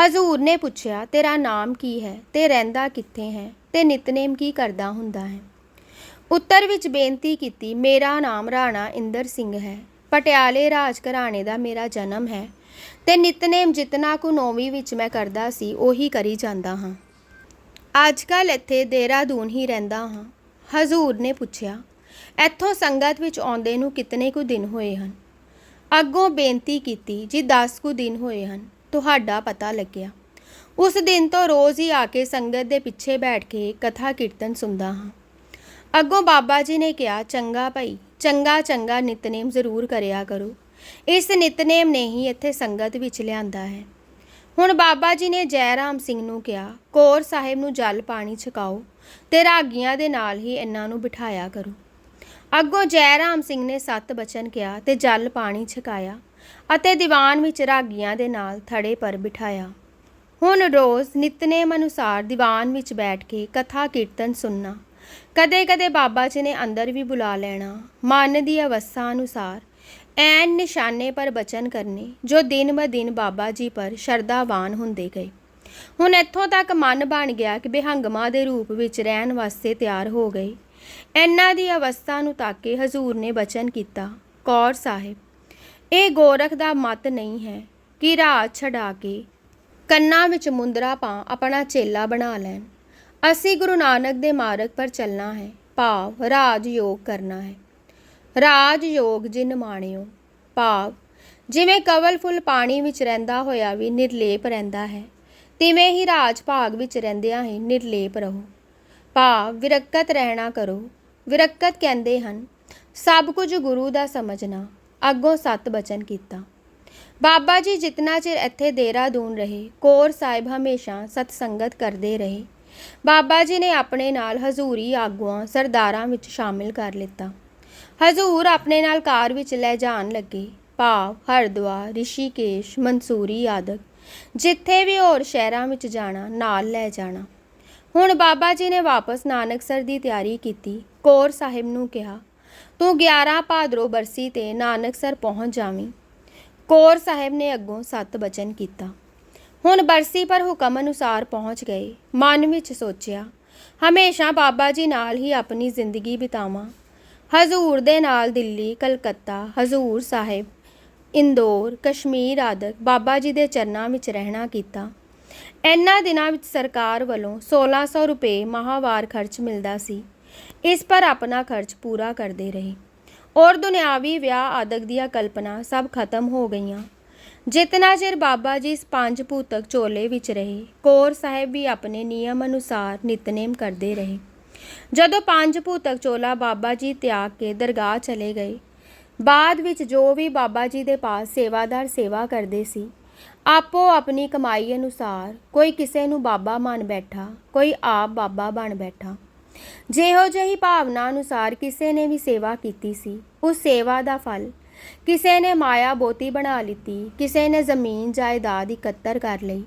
ਹਜ਼ੂਰ ਨੇ ਪੁੱਛਿਆ, ਤੇਰਾ ਨਾਮ ਕੀ ਹੈ? ਤੇ ਰਹਿੰਦਾ ਕਿੱਥੇ ਹੈ? ਤੇ ਨਿਤਨੇਮ ਕੀ ਕਰਦਾ ਹੁੰਦਾ ਹੈ? ਉੱਤਰ ਵਿੱਚ ਬੇਨਤੀ ਕੀਤੀ, ਮੇਰਾ ਨਾਮ ਰਾਣਾ ਇੰਦਰ ਸਿੰਘ ਹੈ। ਪਟਿਆਲੇ ਰਾਜ ਘਰਾਣੇ ਦਾ ਮੇਰਾ ਜਨਮ ਹੈ। ਤੇ ਨਿਤਨੇਮ ਜਿਤਨਾ ਕੁ ਨੌਵੀਂ ਵਿੱਚ ਮੈਂ ਕਰਦਾ ਸੀ, ਉਹੀ ਕਰੀ ਜਾਂਦਾ ਹਾਂ। ਅੱਜ ਕੱਲ ਇੱਥੇ ਦੇਹਰਾਦੂਨ ਹੀ ਰਹਿੰਦਾ ਹਾਂ। ਹਜ਼ੂਰ ਨੇ ਪੁੱਛਿਆ, ਇੱਥੋਂ ਸੰਗਤ ਵਿੱਚ ਆਉਂਦੇ ਨੂੰ ਕਿਤਨੇ ਕੁ ਦਿਨ ਹੋਏ ਹਨ? ਅੱਗੋਂ ਬੇਨਤੀ ਕੀਤੀ, ਜੀ 10 ਕੁ ਦਿਨ ਹੋਏ ਹਨ। ਤੁਹਾਡਾ ਪਤਾ ਲੱਗਿਆ। ਉਸ ਦਿਨ ਤੋਂ ਰੋਜ਼ ਹੀ ਆ ਕੇ ਸੰਗਤ ਦੇ ਪਿੱਛੇ ਬੈਠ ਕੇ ਕਥਾ ਕੀਰਤਨ ਸੁਣਦਾ ਹਾਂ। ਅੱਗੋਂ ਬਾਬਾ ਜੀ ਨੇ ਕਿਹਾ, ਚੰਗਾ ਭਾਈ, ਚੰਗਾ ਚੰਗਾ ਨਿਤਨੇਮ ਜ਼ਰੂਰ ਕਰਿਆ ਕਰੋ। ਇਸ ਨਿਤਨੇਮ ਨੇ ਹੀ ਇੱਥੇ ਸੰਗਤ ਵਿੱਚ ਲਿਆਂਦਾ ਹੈ। ਹੁਣ ਬਾਬਾ ਜੀ ਨੇ ਜੈ ਰਾਮ ਸਿੰਘ ਨੂੰ ਕਿਹਾ, ਕੌਰ ਸਾਹਿਬ ਨੂੰ ਜਲ ਪਾਣੀ ਛਕਾਓ ਤੇ ਰਾਗੀਆਂ ਦੇ ਨਾਲ ਹੀ ਇਹਨਾਂ ਨੂੰ ਬਿਠਾਇਆ ਕਰੋ। ਅੱਗੋਂ ਜੈ ਰਾਮ ਸਿੰਘ ਨੇ ਸੱਤ ਬਚਨ ਕਿਹਾ ਤੇ ਜਲ ਪਾਣੀ ਛਕਾਇਆ। ਅਤੇ ਦੀਵਾਨ ਵਿੱਚ ਰਾਗੀਆਂ ਦੇ ਨਾਲ ਥੜੇ ਪਰ ਬਿਠਾਇਆ। ਹੁਣ ਰੋਜ਼ ਨਿਤਨੇਮ ਅਨੁਸਾਰ ਦੀਵਾਨ ਵਿੱਚ ਬੈਠ ਕੇ ਕਥਾ ਕੀਰਤਨ ਸੁਣਨਾ। ਕਦੇ-ਕਦੇ ਬਾਬਾ ਜੀ ਨੇ ਅੰਦਰ ਵੀ ਬੁਲਾ ਲੈਣਾ। ਮਨ ਦੀ ਅਵਸਥਾ ਅਨੁਸਾਰ ਐਨ ਨਿਸ਼ਾਨੇ ਪਰ ਬਚਨ ਕਰਨੇ, ਜੋ ਦਿਨ ਬ ਦਿਨ ਬਾਬਾ ਜੀ ਪਰ ਸ਼ਰਧਾਵਾਨ ਹੁੰਦੇ ਗਏ। ਹੁਣ ਇੱਥੋਂ ਤੱਕ ਮਨ ਬਣ ਗਿਆ ਕਿ ਬਿਹੰਗਮਾ ਦੇ ਰੂਪ ਵਿੱਚ ਰਹਿਣ ਵਾਸਤੇ ਤਿਆਰ ਹੋ ਗਏ। ਇਹਨਾਂ ਦੀ ਅਵਸਥਾ ਨੂੰ ਤਾਕੇ ਹਜ਼ੂਰ ਨੇ ਬਚਨ ਕੀਤਾ। ਕੌਰ ਸਾਹਿਬ ਇਹ ਗੋਰਖ ਦਾ ਮਤ ਨਹੀਂ ਹੈ ਕਿ ਰਾਜ ਛਡਾ ਕੇ ਕੰਨਾਂ ਵਿੱਚ ਮੁੰਦਰਾ ਪਾ ਆਪਣਾ ਚੇਲਾ ਬਣਾ ਲੈਣ। ਅਸੀਂ ਗੁਰੂ ਨਾਨਕ ਦੇ ਮਾਰਗ ਪਰ ਚੱਲਣਾ ਹੈ। ਭਾਵ ਰਾਜ ਯੋਗ ਕਰਨਾ ਹੈ। ਰਾਜ ਯੋਗ ਜਿਨ ਮਾਣਿਓ, ਭਾਵ ਜਿਵੇਂ ਕਵਲ ਫੁੱਲ ਪਾਣੀ ਵਿੱਚ ਰਹਿੰਦਾ ਹੋਇਆ ਵੀ ਨਿਰਲੇਪ ਰਹਿੰਦਾ ਹੈ, ਤਿਵੇਂ ਹੀ ਰਾਜ ਭਾਗ ਵਿੱਚ ਰਹਿੰਦਿਆਂ ਹੀ ਨਿਰਲੇਪ ਰਹੋ। ਭਾਵ ਵਿਰਕਤ ਰਹਿਣਾ ਕਰੋ। ਵਿਰਕਤ ਕਹਿੰਦੇ ਹਨ, ਸਭ ਕੁਝ ਗੁਰੂ ਦਾ ਸਮਝਣਾ। ਅੱਗੋਂ ਸਤ ਬਚਨ ਕੀਤਾ। ਬਾਬਾ ਜੀ ਜਿਤਨਾ ਚਿਰ ਇੱਥੇ ਦੇਹਰਾਦੂਨ ਰਹੇ, ਕੌਰ ਸਾਹਿਬ ਹਮੇਸ਼ਾ ਸਤਸੰਗਤ ਕਰਦੇ ਰਹੇ। ਬਾਬਾ ਜੀ ਨੇ ਆਪਣੇ ਨਾਲ ਹਜ਼ੂਰੀ ਆਗੂਆਂ, ਸਰਦਾਰਾਂ ਵਿੱਚ ਸ਼ਾਮਿਲ ਕਰ ਲਿੱਤਾ। ਹਜ਼ੂਰ ਆਪਣੇ ਨਾਲ ਕਾਰ ਵਿੱਚ ਲੈ ਜਾਣ ਲੱਗੇ। ਭਾਵ, ਹਰਿਦੁਆਰ, ਰਿਸ਼ੀਕੇਸ਼, ਮਨਸੂਰੀ ਆਦਿਕ ਜਿੱਥੇ ਵੀ ਹੋਰ ਸ਼ਹਿਰਾਂ ਵਿੱਚ ਜਾਣਾ, ਨਾਲ ਲੈ ਜਾਣਾ। ਹੁਣ ਬਾਬਾ ਜੀ ਨੇ ਵਾਪਸ ਨਾਨਕਸਰ ਦੀ ਤਿਆਰੀ ਕੀਤੀ। ਕੌਰ ਸਾਹਿਬ ਨੂੰ ਕਿਹਾ ਤੂੰ 11 ਭਾਦਰੋਂ ਬਰਸੀ ਤੇ ਨਾਨਕਸਰ ਪਹੁੰਚ ਜਾਵੀਂ। ਕੌਰ ਸਾਹਿਬ ਨੇ ਅੱਗੋਂ ਸਤ ਬਚਨ ਕੀਤਾ। ਹੁਣ ਬਰਸੀ ਪਰ ਹੁਕਮ ਅਨੁਸਾਰ ਪਹੁੰਚ ਗਏ। ਮਨ ਵਿੱਚ ਸੋਚਿਆ, ਹਮੇਸ਼ਾ ਬਾਬਾ ਜੀ ਨਾਲ ਹੀ ਆਪਣੀ ਜ਼ਿੰਦਗੀ ਬਿਤਾਵਾਂ। ਹਜ਼ੂਰ ਦੇ ਨਾਲ ਦਿੱਲੀ, ਕਲਕੱਤਾ, ਹਜ਼ੂਰ ਸਾਹਿਬ, ਇੰਦੌਰ, ਕਸ਼ਮੀਰ ਆਦਿਕ ਬਾਬਾ ਜੀ ਦੇ ਚਰਨਾਂ ਵਿੱਚ ਰਹਿਣਾ ਕੀਤਾ। ਇਹਨਾਂ ਦਿਨਾਂ ਵਿੱਚ ਸਰਕਾਰ ਵੱਲੋਂ 1600 ਰੁਪਏ ਮਾਹਵਾਰ ਖਰਚ ਮਿਲਦਾ ਸੀ। ਇਸ ਪਰ ਆਪਣਾ ਖਰਚ ਪੂਰਾ ਕਰਦੇ ਰਹੇ। ਔਰ ਦੁਨਿਆਵੀ ਵਿਆਹ ਆਦਿਕ ਦੀਆਂ ਕਲਪਨਾ ਸਭ ਖਤਮ ਹੋ ਗਈਆਂ। ਜਿਤਨਾ ਚਿਰ ਬਾਬਾ ਜੀ ਇਸ ਪੰਜ ਭੂਤਕ ਚੋਲੇ ਵਿੱਚ ਰਹੇ, ਕੌਰ ਸਾਹਿਬ ਵੀ ਆਪਣੇ ਨਿਯਮ ਅਨੁਸਾਰ ਨਿਤਨੇਮ ਕਰਦੇ ਰਹੇ। ਜਦੋਂ ਪੰਜ ਭੂਤਕ ਚੋਲਾ ਬਾਬਾ ਜੀ ਤਿਆਗ ਕੇ ਦਰਗਾਹ ਚਲੇ ਗਏ, ਬਾਅਦ ਵਿੱਚ ਜੋ ਵੀ ਬਾਬਾ ਜੀ ਦੇ ਪਾਸ ਸੇਵਾਦਾਰ ਸੇਵਾ ਕਰਦੇ ਸੀ, ਆਪੋ ਆਪਣੀ ਕਮਾਈ ਅਨੁਸਾਰ ਕੋਈ ਕਿਸੇ ਨੂੰ ਬਾਬਾ ਮੰਨ ਬੈਠਾ, ਕੋਈ ਆਪ ਬਾਬਾ ਬਣ ਬੈਠਾ। ਜਿਹੋ ਜਿਹੀ ਭਾਵਨਾ ਅਨੁਸਾਰ ਕਿਸੇ ਨੇ ਵੀ ਸੇਵਾ ਕੀਤੀ ਸੀ, ਉਸ ਸੇਵਾ ਦਾ ਫਲ। ਕਿਸੇ ਨੇ ਮਾਇਆ ਬੋਤੀ ਬਣਾ ਲਿੱਤੀ, ਕਿਸੇ ਨੇ ਜ਼ਮੀਨ ਜਾਇਦਾਦ ਇਕੱਤਰ ਕਰ ਲਈ।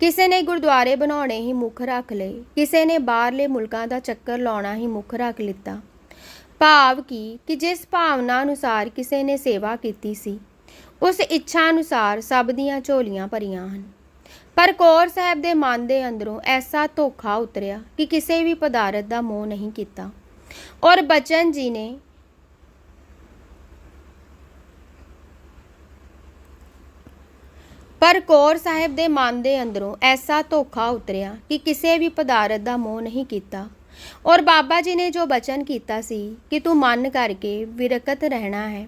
ਕਿਸੇ ਨੇ ਗੁਰਦੁਆਰੇ ਬਣਾਉਣੇ ਹੀ ਮੁੱਖ ਰੱਖ ਲਏ, ਕਿਸੇ ਨੇ ਬਾਹਰਲੇ ਮੁਲਕਾਂ ਦਾ ਚੱਕਰ ਲਾਉਣਾ ਹੀ ਮੁੱਖ ਰੱਖ ਲਿੱਤਾ। ਭਾਵ ਕੀ, ਕਿ ਜਿਸ ਭਾਵਨਾ ਅਨੁਸਾਰ ਕਿਸੇ ਨੇ ਸੇਵਾ ਕੀਤੀ ਸੀ, ਉਸ ਇੱਛਾ ਅਨੁਸਾਰ ਸਭ ਦੀਆਂ ਝੋਲੀਆਂ ਭਰੀਆਂ ਹਨ। ਪਰ ਕੌਰ ਸਾਹਿਬ ਦੇ ਮਨ ਦੇ ਅੰਦਰੋਂ ਐਸਾ ਧੋਖਾ ਉਤਰਿਆ ਕਿ ਕਿਸੇ ਵੀ ਪਦਾਰਥ ਦਾ ਮੋਹ ਨਹੀਂ ਕੀਤਾ। ਔਰ ਬਚਨ ਜੀ ਨੇ ਪਰ ਕੌਰ ਸਾਹਿਬ ਦੇ ਮਨ ਦੇ ਅੰਦਰੋਂ ਐਸਾ ਧੋਖਾ ਉਤਰਿਆ ਕਿ ਕਿਸੇ ਵੀ ਪਦਾਰਥ ਦਾ ਮੋਹ ਨਹੀਂ ਕੀਤਾ। ਔਰ ਬਾਬਾ ਜੀ ਨੇ ਜੋ ਬਚਨ ਕੀਤਾ ਸੀ ਕਿ ਤੂੰ ਮਨ ਕਰਕੇ ਵਿਰਕਤ ਰਹਿਣਾ ਹੈ,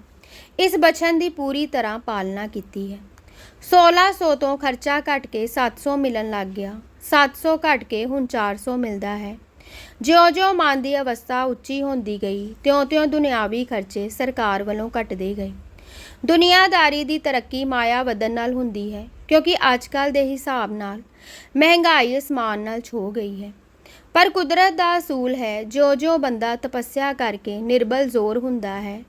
ਇਸ ਬਚਨ ਦੀ ਪੂਰੀ ਤਰ੍ਹਾਂ ਪਾਲਣਾ ਕੀਤੀ ਹੈ। 1600 ਤੋਂ ਖਰਚਾ ਘਟ ਕੇ 700 ਮਿਲਣ ਲੱਗ ਗਿਆ। 700 ਘਟ ਕੇ ਹੁਣ 400 ਮਿਲਦਾ ਹੈ। ਜਿਉਂ-ਜਿਉਂ ਮਨ ਦੀ ਅਵਸਥਾ ਉੱਚੀ ਹੁੰਦੀ ਗਈ, ਤਿਉਂ-ਤਿਉਂ ਦੁਨਿਆਵੀ ਖਰਚੇ ਸਰਕਾਰ ਵੱਲੋਂ ਘਟਦੇ ਗਏ। ਦੁਨੀਆਦਾਰੀ ਦੀ ਤਰੱਕੀ ਮਾਇਆ ਵਧਣ ਨਾਲ ਹੁੰਦੀ ਹੈ, ਕਿਉਂਕਿ ਅੱਜਕੱਲ ਦੇ ਹਿਸਾਬ ਨਾਲ ਮਹਿੰਗਾਈ ਅਸਮਾਨ ਨਾਲ ਛੋ ਗਈ ਹੈ। ਪਰ ਕੁਦਰਤ ਦਾ ਅਸੂਲ ਹੈ ਜੋ-ਜੋ ਬੰਦਾ ਤਪੱਸਿਆ ਕਰਕੇ ਨਿਰਬਲ ਜ਼ੋਰ ਹੁੰਦਾ ਹੈ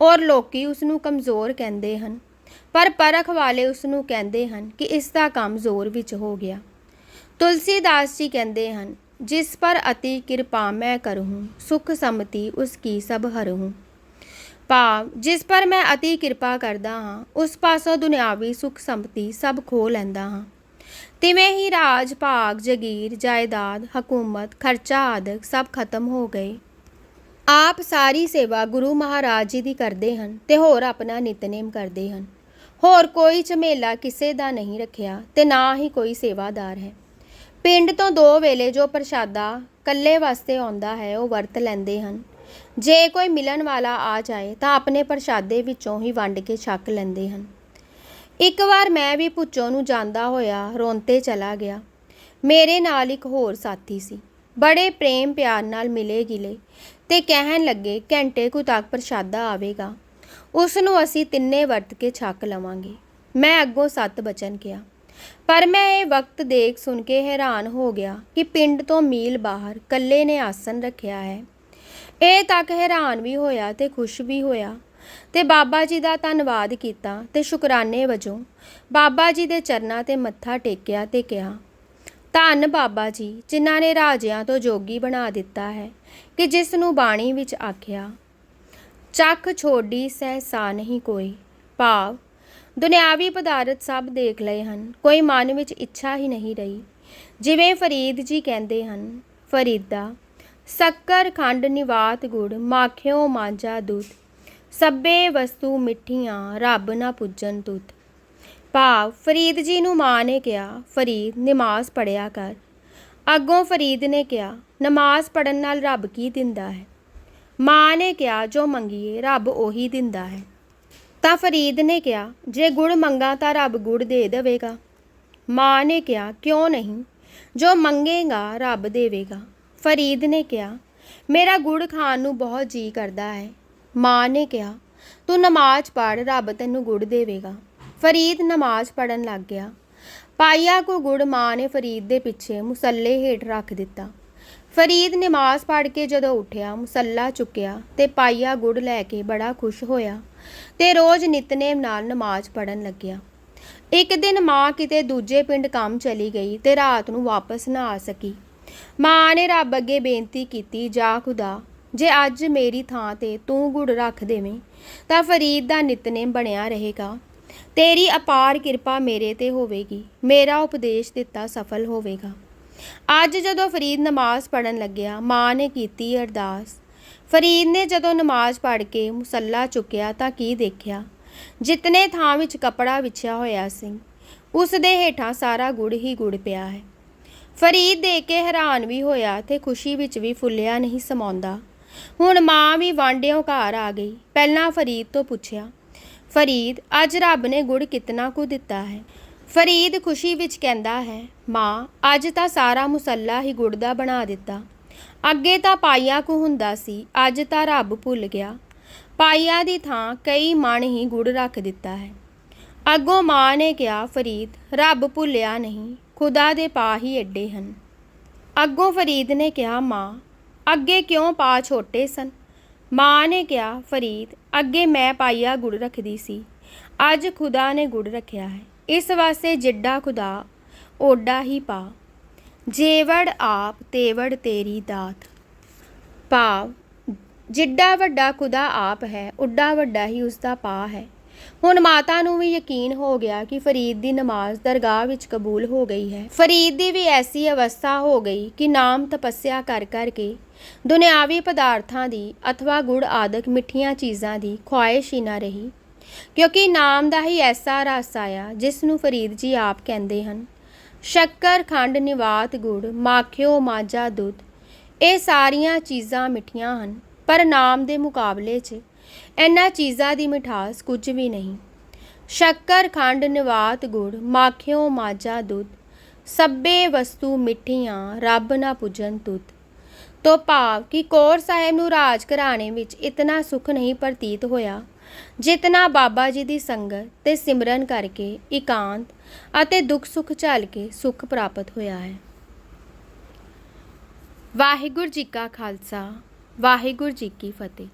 ਔਰ ਲੋਕੀ ਉਸ ਨੂੰ ਕਮਜ਼ੋਰ ਕਹਿੰਦੇ ਹਨ। ਪਰ ਪਰਖ ਵਾਲੇ ਉਸ ਨੂੰ ਕਹਿੰਦੇ ਹਨ ਕਿ ਇਸ ਦਾ ਕੰਮ ਜ਼ੋਰ ਵਿੱਚ ਹੋ ਗਿਆ। ਤੁਲਸੀਦਾਸ ਜੀ ਕਹਿੰਦੇ ਹਨ, ਜਿਸ ਪਰ ਅਤੀ ਕਿਰਪਾ ਮੈਂ ਕਰਹੂੰ ਸੁਖ ਸਮਤੀ ਉਸ ਕੀ ਸਭ ਹਰਹੂੰ ਭਾਵ, ਜਿਸ ਪਰ ਮੈਂ ਅਤੀ ਕਿਰਪਾ ਕਰਦਾ ਹਾਂ, ਉਸ ਪਾਸੋਂ ਦੁਨਿਆਵੀ ਸੁਖ ਸੰਪਤੀ ਸਭ ਖੋ ਲੈਂਦਾ ਹਾਂ। ਤਿਵੇਂ ਹੀ ਰਾਜ, ਭਾਗ, ਜਗੀਰ, ਜਾਇਦਾਦ, ਹਕੂਮਤ, ਖਰਚਾ ਆਦਿਕ ਸਭ ਖਤਮ ਹੋ ਗਏ। ਆਪ ਸਾਰੀ ਸੇਵਾ ਗੁਰੂ ਮਹਾਰਾਜ ਜੀ ਦੀ ਕਰਦੇ ਹਨ ਤੇ ਹੋਰ ਆਪਣਾ ਨਿਤਨੇਮ ਕਰਦੇ ਹਨ। ਹੋਰ ਕੋਈ ਝਮੇਲਾ ਕਿਸੇ ਦਾ ਨਹੀਂ ਰੱਖਿਆ ਤੇ ਨਾ ਹੀ ਕੋਈ ਸੇਵਾਦਾਰ ਹੈ। ਪਿੰਡ ਤੋਂ ਦੋ ਵੇਲੇ ਜੋ ਪ੍ਰਸ਼ਾਦਾ ਕੱਲੇ ਵਾਸਤੇ ਆਉਂਦਾ ਹੈ, ਉਹ ਵਰਤ ਲੈਂਦੇ ਹਨ। ਜੇ ਕੋਈ ਮਿਲਣ ਵਾਲਾ ਆ ਜਾਏ ਤਾਂ ਆਪਣੇ ਪ੍ਰਸ਼ਾਦੇ ਵਿੱਚੋਂ ਹੀ ਵੰਡ ਕੇ ਛਕ ਲੈਂਦੇ ਹਨ। ਇੱਕ ਵਾਰ ਮੈਂ ਵੀ ਪੁੱਚੋ ਨੂੰ ਜਾਂਦਾ ਹੋਇਆ ਰੋਂਤੇ ਚਲਾ ਗਿਆ। ਮੇਰੇ ਨਾਲ ਇੱਕ ਹੋਰ ਸਾਥੀ ਸੀ। ਬੜੇ ਪ੍ਰੇਮ ਪਿਆਰ ਨਾਲ ਮਿਲੇ ਗਿਲੇ ਤੇ ਕਹਿਣ ਲੱਗੇ, ਘੰਟੇ ਕੁ ਤੱਕ ਪ੍ਰਸ਼ਾਦਾ ਆਵੇਗਾ। ਉਸ ਨੂੰ ਅਸੀਂ ਤਿੰਨੇ ਵਰਤ ਕੇ ਛਕ ਲਵਾਂਗੇ। ਮੈਂ ਅੱਗੋਂ ਸੱਤ ਬਚਨ ਕਿਹਾ। ਪਰ ਮੈਂ ਇਹ ਵਕਤ ਦੇਖ ਸੁਣ ਕੇ ਹੈਰਾਨ ਹੋ ਗਿਆ ਕਿ ਪਿੰਡ ਤੋਂ ਮੀਲ ਬਾਹਰ ਕੱਲੇ ਨੇ ਆਸਨ ਰੱਖਿਆ ਹੈ। ਇਹ ਤੱਕ ਹੈਰਾਨ ਵੀ ਹੋਇਆ ਤੇ ਖੁਸ਼ ਵੀ ਹੋਇਆ। ਤੇ ਬਾਬਾ ਜੀ ਦਾ ਧੰਨਵਾਦ ਕੀਤਾ ਤੇ ਸ਼ੁਕਰਾਨੇ ਵਜੋਂ ਬਾਬਾ ਜੀ ਦੇ ਚਰਨਾਂ ਤੇ ਮੱਥਾ ਟੇਕਿਆ ਤੇ ਕਿਹਾ, ਧੰਨ ਬਾਬਾ ਜੀ, ਜਿਨ੍ਹਾਂ ਨੇ ਰਾਜਿਆਂ ਤੋਂ ਜੋਗੀ ਬਣਾ ਦਿੱਤਾ ਹੈ ਕਿ ਜਿਸ ਨੂੰ ਬਾਣੀ ਵਿੱਚ ਆਖਿਆ ਚੱਖ ਛੋਡੀ ਸਹਿਸਾ ਨਹੀਂ ਕੋਈ। ਭਾਵ, ਦੁਨਿਆਵੀ ਪਦਾਰਥ ਸਭ ਦੇਖ ਲਏ ਹਨ, ਕੋਈ ਮਨ ਵਿੱਚ ਇੱਛਾ ਹੀ ਨਹੀਂ ਰਹੀ। ਜਿਵੇਂ ਫਰੀਦ ਜੀ ਕਹਿੰਦੇ ਹਨ, ਫਰੀਦਾ, ਸ਼ੱਕਰ ਖੰਡ ਨਿਵਾਤ ਗੁੜ, ਮਾਖਿਓ ਮਾਂਜਾ ਦੁੱਧ। ਸਭੇ ਵਸਤੂ ਮਿੱਠੀਆਂ, ਰੱਬ ਨਾ ਪੁੱਜਣ ਤੁਤ ਭਾਵ, ਫਰੀਦ ਜੀ ਨੂੰ ਮਾਂ ਨੇ ਕਿਹਾ, ਫਰੀਦ, ਨਮਾਜ਼ ਪੜਿਆ ਕਰ। ਅੱਗੋਂ ਫਰੀਦ ਨੇ ਕਿਹਾ, ਨਮਾਜ਼ ਪੜਨ ਨਾਲ ਰੱਬ ਕੀ ਦਿੰਦਾ ਹੈ? ਮਾਂ ਨੇ ਕਿਹਾ, ਜੋ ਮੰਗੀਏ, ਰੱਬ ਉਹੀ ਦਿੰਦਾ ਹੈ। ਤਾਂ ਫਰੀਦ ਨੇ ਕਿਹਾ, ਜੇ ਗੁੜ ਮੰਗਾ ਤਾਂ ਰੱਬ ਗੁੜ ਦੇ ਦੇਵੇਗਾ। ਮਾਂ ਨੇ ਕਿਹਾ, ਕਿਉਂ ਨਹੀਂ? ਜੋ ਮੰਗੇਗਾ, ਰੱਬ ਦੇਵੇਗਾ। ਫਰੀਦ ਨੇ ਕਿਹਾ, ਮੇਰਾ ਗੁੜ ਖਾਣ ਨੂੰ ਬਹੁਤ ਜੀ ਕਰਦਾ ਹੈ। ਮਾਂ ਨੇ ਕਿਹਾ, ਤੂੰ ਨਮਾਜ਼ ਪੜ੍ਹ, ਰੱਬ ਤੈਨੂੰ ਗੁੜ ਦੇਵੇਗਾ। ਫਰੀਦ ਨਮਾਜ਼ ਪੜਨ ਲੱਗ ਗਿਆ। ਪਾਈਆ ਕੋ ਗੁੜ ਮਾਂ ਨੇ ਫਰੀਦ ਦੇ ਪਿੱਛੇ ਮੁਸੱਲੇ ਹੇਠ ਰੱਖ ਦਿੱਤਾ। ਫਰੀਦ ਨਮਾਜ਼ ਪੜ੍ਹ ਕੇ ਜਦੋਂ ਉੱਠਿਆ, ਮੁਸੱਲਾ ਚੁੱਕਿਆ ਤੇ ਪਾਈਆ ਗੁੜ ਲੈ ਕੇ ਬੜਾ ਖੁਸ਼ ਹੋਇਆ ਤੇ ਰੋਜ਼ ਨਿਤਨੇਮ ਨਾਲ ਨਮਾਜ਼ ਪੜਨ ਲੱਗਿਆ। ਇੱਕ ਦਿਨ ਮਾਂ ਕਿਤੇ ਦੂਜੇ ਪਿੰਡ ਕੰਮ ਚਲੀ ਗਈ ਤੇ ਰਾਤ ਨੂੰ ਵਾਪਸ ਨਾ ਆ ਸਕੀ। ਮਾਂ ਨੇ ਰੱਬ ਅੱਗੇ ਬੇਨਤੀ ਕੀਤੀ, ਜਾ ਖੁਦਾ, ਜੇ ਅੱਜ ਮੇਰੀ ਥਾਂ ਤੇ ਤੂੰ ਗੁੜ ਰੱਖ ਦੇਵੇਂ, ਤਾਂ ਫਰੀਦ ਦਾ ਨਿਤਨੇਮ ਬਣਿਆ ਰਹੇਗਾ। ਤੇਰੀ ਅਪਾਰ ਕਿਰਪਾ ਮੇਰੇ ਤੇ ਹੋਵੇਗੀ, ਮੇਰਾ ਉਪਦੇਸ਼ ਦਿੱਤਾ ਸਫਲ ਹੋਵੇਗਾ। ਅੱਜ ਜਦੋਂ ਫਰੀਦ ਨਮਾਜ਼ ਪੜਨ ਲੱਗਿਆ, ਮਾਂ ਨੇ ਕੀਤੀ ਅਰਦਾਸ। ਫਰੀਦ ਨੇ ਜਦੋਂ ਨਮਾਜ਼ ਪੜ੍ਹ ਕੇ ਮੁਸੱਲਾ ਚੁੱਕਿਆ ਤਾਂ ਕੀ ਦੇਖਿਆ? ਜਿਤਨੇ ਥਾਂ ਵਿੱਚ ਕਪੜਾ ਵਿਛਿਆ ਹੋਇਆ ਸੀ, ਉਸ ਦੇ ਹੇਠਾਂ ਸਾਰਾ ਗੁੜ ਹੀ ਗੁੜ ਪਿਆ ਹੈ। ਫਰੀਦ ਦੇਖ ਕੇ ਹੈਰਾਨ ਵੀ ਹੋਇਆ ਤੇ ਖੁਸ਼ੀ ਵਿੱਚ ਵੀ ਫੁੱਲਿਆ ਨਹੀਂ ਸਮਾਉਂਦਾ। ਹੁਣ ਮਾਂ ਵੀ ਵਾਂਡਿਓ ਘਰ ਆ ਗਈ। ਪਹਿਲਾਂ ਫਰੀਦ ਤੋਂ ਪੁੱਛਿਆ, ਫਰੀਦ, ਅੱਜ ਰੱਬ ਨੇ ਗੁੜ ਕਿਤਨਾ ਕੁ ਦਿੱਤਾ ਹੈ? ਫਰੀਦ ਖੁਸ਼ੀ ਵਿੱਚ ਕਹਿੰਦਾ ਹੈ, ਮਾਂ, ਅੱਜ ਤਾਂ ਸਾਰਾ ਮੁਸੱਲਾ ਹੀ ਗੁੜ ਦਾ ਬਣਾ ਦਿੱਤਾ। ਅੱਗੇ ਤਾਂ ਪਾਈਆ ਕੁ ਹੁੰਦਾ ਸੀ, ਅੱਜ ਤਾਂ ਰੱਬ ਭੁੱਲ ਗਿਆ। ਪਾਈਆ ਦੀ ਥਾਂ ਕਈ ਮਣ ਹੀ ਗੁੜ ਰੱਖ ਦਿੱਤਾ ਹੈ। ਅੱਗੋਂ ਮਾਂ ਨੇ ਕਿਹਾ, ਫਰੀਦ, ਰੱਬ ਭੁੱਲਿਆ ਨਹੀਂ, ਖੁਦਾ ਦੇ ਪਾ ਹੀ ਐਡੇ ਹਨ। ਅੱਗੋਂ ਫਰੀਦ ਨੇ ਕਿਹਾ, ਮਾਂ, ਅੱਗੇ ਕਿਉਂ ਪਾ ਛੋਟੇ ਸਨ? ਮਾਂ ਨੇ ਕਿਹਾ, ਫਰੀਦ, ਅੱਗੇ ਮੈਂ ਪਾਈਆ ਗੁੜ ਰੱਖਦੀ ਸੀ, ਅੱਜ ਖੁਦਾ ਨੇ ਗੁੜ ਰੱਖਿਆ ਹੈ। ਇਸ ਵਾਸਤੇ ਜਿੱਡਾ ਖੁਦਾ, ਓਡਾ ਹੀ ਪਾ। ਜੇਵੜ ਆਪ, ਤੇਵੜ ਤੇਰੀ ਦਾਤ। ਭਾਵ, ਜਿੱਡਾ ਵੱਡਾ ਖੁਦਾ ਆਪ ਹੈ ਉੱਡਾ ਵੱਡਾ ਹੀ ਉਸ ਦਾ ਪਾ ਹੈ। ਹੁਣ ਮਾਤਾ ਨੂੰ ਵੀ ਯਕੀਨ ਹੋ ਗਿਆ ਕਿ ਫਰੀਦ ਦੀ ਨਮਾਜ਼ ਦਰਗਾਹ ਵਿੱਚ ਕਬੂਲ ਹੋ ਗਈ ਹੈ। ਫਰੀਦ ਦੀ ਵੀ ਐਸੀ ਅਵਸਥਾ ਹੋ ਗਈ ਕਿ ਨਾਮ ਤਪੱਸਿਆ ਕਰ ਕਰਕੇ ਦੁਨਿਆਵੀ ਪਦਾਰਥਾਂ ਦੀ ਅਥਵਾ ਗੁੜ ਆਦਿਕ ਮਿੱਠੀਆਂ ਚੀਜ਼ਾਂ ਦੀ ਖੁਆਇਸ਼ ਹੀ ਨਾ ਰਹੀ। ਕਿਉਂਕਿ ਨਾਮ ਦਾ ਹੀ ਐਸਾ ਰਸ ਆਇਆ, ਜਿਸ ਨੂੰ ਫਰੀਦ ਜੀ ਆਪ ਕਹਿੰਦੇ ਹਨ। ਸ਼ੱਕਰ, ਖੰਡ, ਨਿਵਾਤ ਗੁੜ, ਮਾਖਿਓ ਮਾਜਾ ਦੁੱਧ, ਇਹ ਸਾਰੀਆਂ ਚੀਜ਼ਾਂ ਮਿੱਠੀਆਂ ਹਨ, ਪਰ ਨਾਮ ਦੇ ਮੁਕਾਬਲੇ 'ਚ ਇਹਨਾਂ ਚੀਜ਼ਾਂ ਦੀ ਮਿਠਾਸ ਕੁਝ ਵੀ ਨਹੀਂ। ਸ਼ੱਕਰ, ਖੰਡ, ਨਿਵਾਤ ਗੁੜ, ਮਾਖਿਓ ਮਾਜਾ ਦੁੱਧ, ਸਭੇ ਵਸਤੂ ਮਿੱਠੀਆਂ, ਰੱਬ ਨਾ ਪੁੱਜਨ ਤੁਧ। ਤੋਂ ਭਾਵ ਕਿ ਕੌਰ ਸਾਹਿਬ ਨੂੰ ਰਾਜ ਘਰਾਣੇ ਵਿੱਚ ਇਤਨਾ ਸੁਖ ਨਹੀਂ ਪ੍ਰਤੀਤ ਹੋਇਆ ਜਿਤਨਾ ਬਾਬਾ ਜੀ ਦੀ ਸੰਗਤ ਤੇ ਸਿਮਰਨ ਕਰਕੇ ਇਕਾਂਤ ਅਤੇ ਦੁੱਖ ਸੁੱਖ ਝੱਲ ਕੇ ਸੁੱਖ ਪ੍ਰਾਪਤ ਹੋਇਆ ਹੈ। ਵਾਹਿਗੁਰੂ ਜੀ ਕਾ ਖਾਲਸਾ, ਵਾਹਿਗੁਰੂ ਜੀ ਕੀ ਫਤਿਹ।